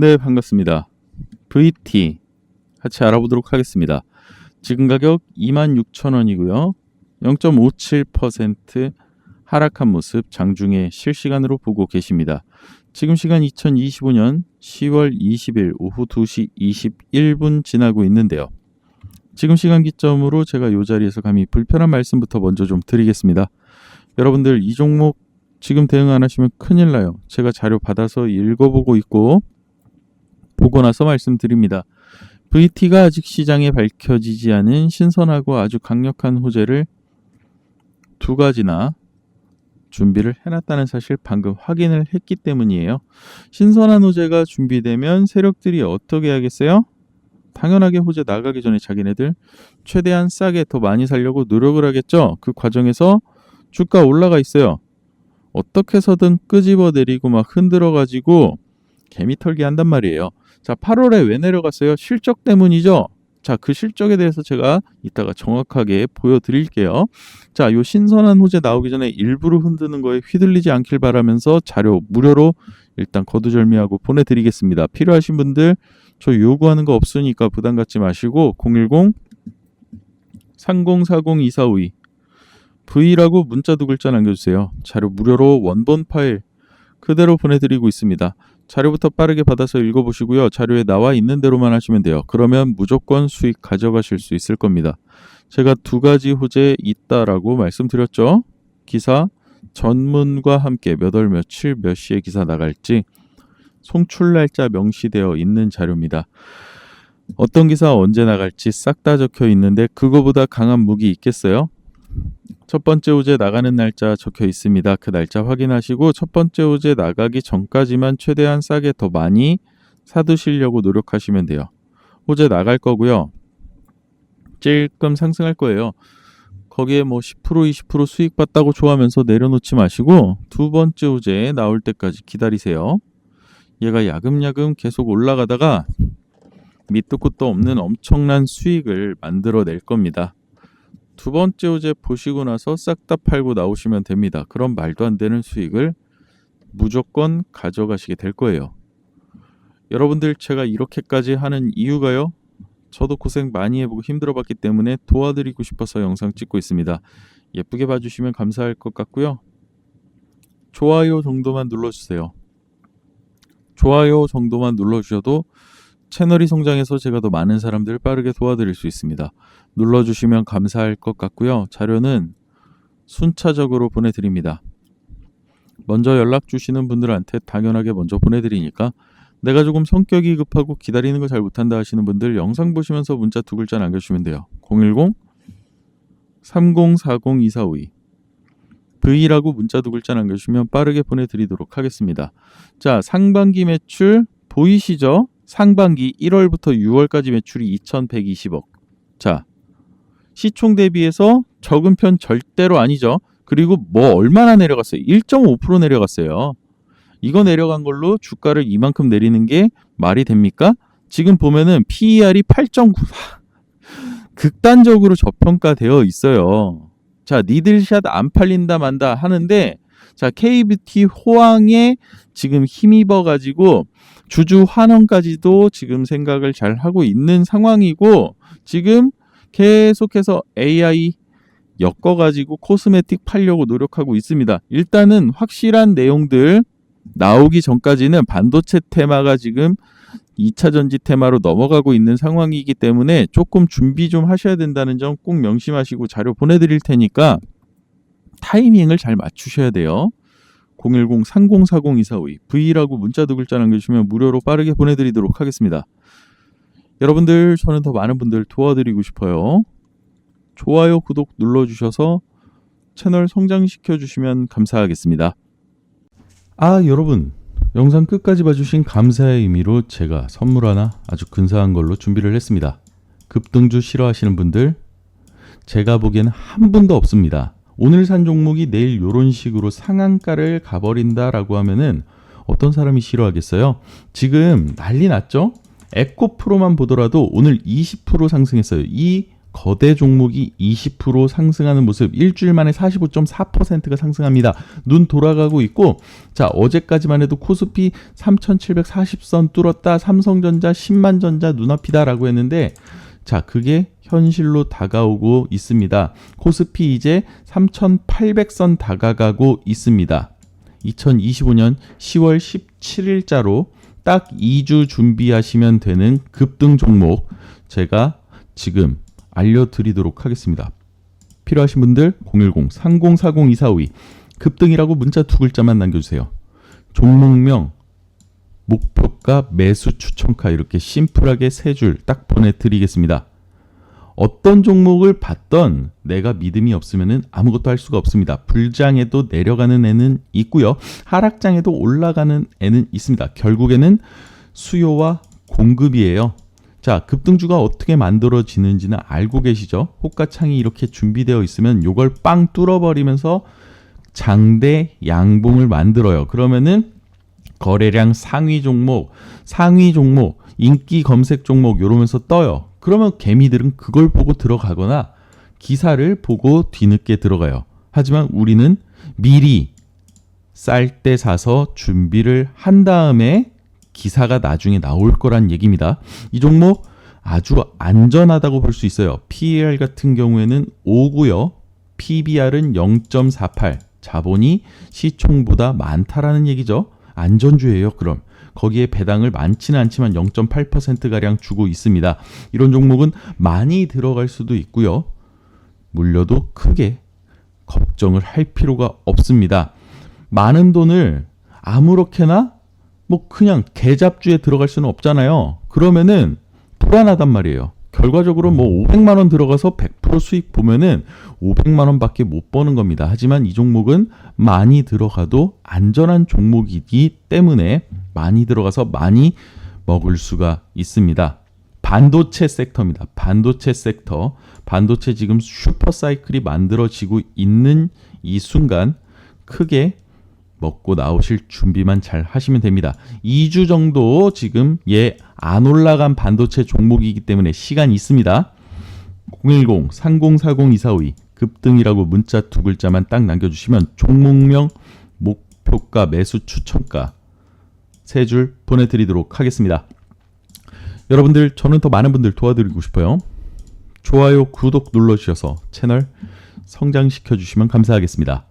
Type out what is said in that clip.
네, 반갑습니다. VT 같이 알아보도록 하겠습니다. 지금 가격 26,000원이고요. 0.57% 하락한 모습 장중에 실시간으로 보고 계십니다. 지금 시간 2025년 10월 20일 오후 2시 21분 지나고 있는데요. 지금 시간 기점으로 제가 이 자리에서 감히 불편한 말씀부터 먼저 좀 드리겠습니다. 여러분들 이 종목 지금 대응 안 하시면 큰일 나요. 제가 자료 받아서 읽어보고 있고 보고 나서 말씀드립니다. VT가 아직 시장에 밝혀지지 않은 신선하고 아주 강력한 호재를 두 가지나 준비를 해놨다는 사실 방금 확인을 했기 때문이에요. 신선한 호재가 준비되면 세력들이 어떻게 하겠어요? 당연하게 호재 나가기 전에 자기네들 최대한 싸게 더 많이 살려고 노력을 하겠죠. 그 과정에서 주가 올라가 있어요. 어떻게 해서든 끄집어 내리고 막 흔들어 가지고 개미 털기 한단 말이에요. 자, 8월에 왜 내려갔어요? 실적 때문이죠. 자, 그 실적에 대해서 제가 이따가 정확하게 보여드릴게요. 자, 요 신선한 호재 나오기 전에 일부러 흔드는 거에 휘둘리지 않길 바라면서 자료 무료로 일단 거두절미하고 보내드리겠습니다. 필요하신 분들 저 요구하는 거 없으니까 부담 갖지 마시고 010 3040-2452 V라고 문자 두 글자 남겨주세요. 자료 무료로 원본 파일 그대로 보내드리고 있습니다. 자료부터 빠르게 받아서 읽어보시고요. 자료에 나와 있는 대로만 하시면 돼요. 그러면 무조건 수익 가져가실 수 있을 겁니다. 제가 두 가지 호재 있다라고 말씀드렸죠. 기사 전문과 함께 몇 월 며칠 몇 시에 기사 나갈지 송출 날짜 명시되어 있는 자료입니다. 어떤 기사 언제 나갈지 싹 다 적혀 있는데 그거보다 강한 무기 있겠어요? 첫 번째 호재 나가는 날짜 적혀 있습니다. 그 날짜 확인하시고 첫 번째 호재 나가기 전까지만 최대한 싸게 더 많이 사두시려고 노력하시면 돼요. 호재 나갈 거고요. 찔끔 상승할 거예요. 거기에 뭐 10% 20% 수익 봤다고 좋아하면서 내려놓지 마시고 두 번째 호재 나올 때까지 기다리세요. 얘가 야금야금 계속 올라가다가 밑도 끝도 없는 엄청난 수익을 만들어낼 겁니다. 두 번째 호재 보시고 나서 싹 다 팔고 나오시면 됩니다. 그럼 말도 안 되는 수익을 무조건 가져가시게 될 거예요. 여러분들 제가 이렇게까지 하는 이유가요. 저도 고생 많이 해보고 힘들어봤기 때문에 도와드리고 싶어서 영상 찍고 있습니다. 예쁘게 봐주시면 감사할 것 같고요. 좋아요 정도만 눌러주세요. 좋아요 정도만 눌러주셔도 채널이 성장해서 제가 더 많은 사람들을 빠르게 도와드릴 수 있습니다. 눌러주시면 감사할 것 같고요. 자료는 순차적으로 보내드립니다. 먼저 연락 주시는 분들한테 당연하게 먼저 보내드리니까 내가 조금 성격이 급하고 기다리는 걸잘 못한다 하시는 분들 영상 보시면서 문자 두 글자 남겨주시면 돼요. 010 3040-2452 V라고 문자 두 글자 남겨주시면 빠르게 보내드리도록 하겠습니다. 자, 상반기 매출 보이시죠? 상반기 1월부터 6월까지 매출이 2,120억. 자, 시총 대비해서 적은 편 절대로 아니죠. 그리고 뭐 얼마나 내려갔어요? 1.5% 내려갔어요. 이거 내려간 걸로 주가를 이만큼 내리는 게 말이 됩니까? 지금 보면은 PER이 8.9 극단적으로 저평가되어 있어요. 자, 니들샷 안 팔린다 만다 하는데 자, KBT 호황에 지금 힘입어 가지고 주주 환원까지도 지금 생각을 잘 하고 있는 상황이고 지금 계속해서 AI 엮어가지고 코스메틱 팔려고 노력하고 있습니다. 일단은 확실한 내용들 나오기 전까지는 반도체 테마가 지금 2차 전지 테마로 넘어가고 있는 상황이기 때문에 조금 준비 좀 하셔야 된다는 점 꼭 명심하시고 자료 보내드릴 테니까 타이밍을 잘 맞추셔야 돼요. 010-3040-2452 V라고 문자 두 글자 남겨주시면 무료로 빠르게 보내드리도록 하겠습니다. 여러분들 저는 더 많은 분들 도와드리고 싶어요. 좋아요, 구독 눌러주셔서 채널 성장시켜 주시면 감사하겠습니다. 아 여러분 영상 끝까지 봐주신 감사의 의미로 제가 선물 하나 아주 근사한 걸로 준비를 했습니다. 급등주 싫어하시는 분들 제가 보기에는 한 분도 없습니다. 오늘 산 종목이 내일 이런 식으로 상한가를 가버린다라고 하면은 어떤 사람이 싫어하겠어요? 지금 난리 났죠? 에코프로만 보더라도 오늘 20% 상승했어요. 이 거대 종목이 20% 상승하는 모습 일주일 만에 45.4%가 상승합니다. 눈 돌아가고 있고 자 어제까지만 해도 코스피 3740선 뚫었다 삼성전자 10만전자 눈앞이다 라고 했는데 자 그게 현실로 다가오고 있습니다. 코스피 이제 3800선 다가가고 있습니다. 2025년 10월 17일자로 딱 2주 준비하시면 되는 급등 종목 제가 지금 알려드리도록 하겠습니다. 필요하신 분들 010-3040-2452 급등이라고 문자 두 글자만 남겨주세요. 종목명, 목표 가, 매수 추천가 이렇게 심플하게 세 줄 딱 보내드리겠습니다. 어떤 종목을 봤던 내가 믿음이 없으면 아무것도 할 수가 없습니다. 불장에도 내려가는 애는 있고요. 하락장에도 올라가는 애는 있습니다. 결국에는 수요와 공급이에요. 자, 급등주가 어떻게 만들어지는지는 알고 계시죠? 호가창이 이렇게 준비되어 있으면 요걸 빵 뚫어버리면서 장대 양봉을 만들어요. 그러면은 거래량 상위 종목, 상위 종목, 인기 검색 종목 이러면서 떠요. 그러면 개미들은 그걸 보고 들어가거나 기사를 보고 뒤늦게 들어가요. 하지만 우리는 미리 쌀 때 사서 준비를 한 다음에 기사가 나중에 나올 거란 얘기입니다. 이 종목 아주 안전하다고 볼 수 있어요. PER 같은 경우에는 5고요. PBR은 0.48. 자본이 시총보다 많다라는 얘기죠. 안전주예요. 그럼 거기에 배당을 많지는 않지만 0.8%가량 주고 있습니다. 이런 종목은 많이 들어갈 수도 있고요. 물려도 크게 걱정을 할 필요가 없습니다. 많은 돈을 아무렇게나 뭐 그냥 개잡주에 들어갈 수는 없잖아요. 그러면은 불안하단 말이에요. 결과적으로 뭐 500만 원 들어가서 100% 수익 보면은 500만 원밖에 못 버는 겁니다. 하지만 이 종목은 많이 들어가도 안전한 종목이기 때문에 많이 들어가서 많이 먹을 수가 있습니다. 반도체 섹터입니다. 반도체 섹터. 반도체 지금 슈퍼 사이클이 만들어지고 있는 이 순간 크게 먹고 나오실 준비만 잘 하시면 됩니다. 2주 정도 지금 얘안 올라간 반도체 종목이기 때문에 시간이 있습니다. 010-3040-2452 급등이라고 문자 두 글자만 딱 남겨주시면 종목명, 목표가, 매수 추천가 세 줄 보내드리도록 하겠습니다. 여러분들 저는 더 많은 분들 도와드리고 싶어요. 좋아요, 구독 눌러주셔서 채널 성장시켜 주시면 감사하겠습니다.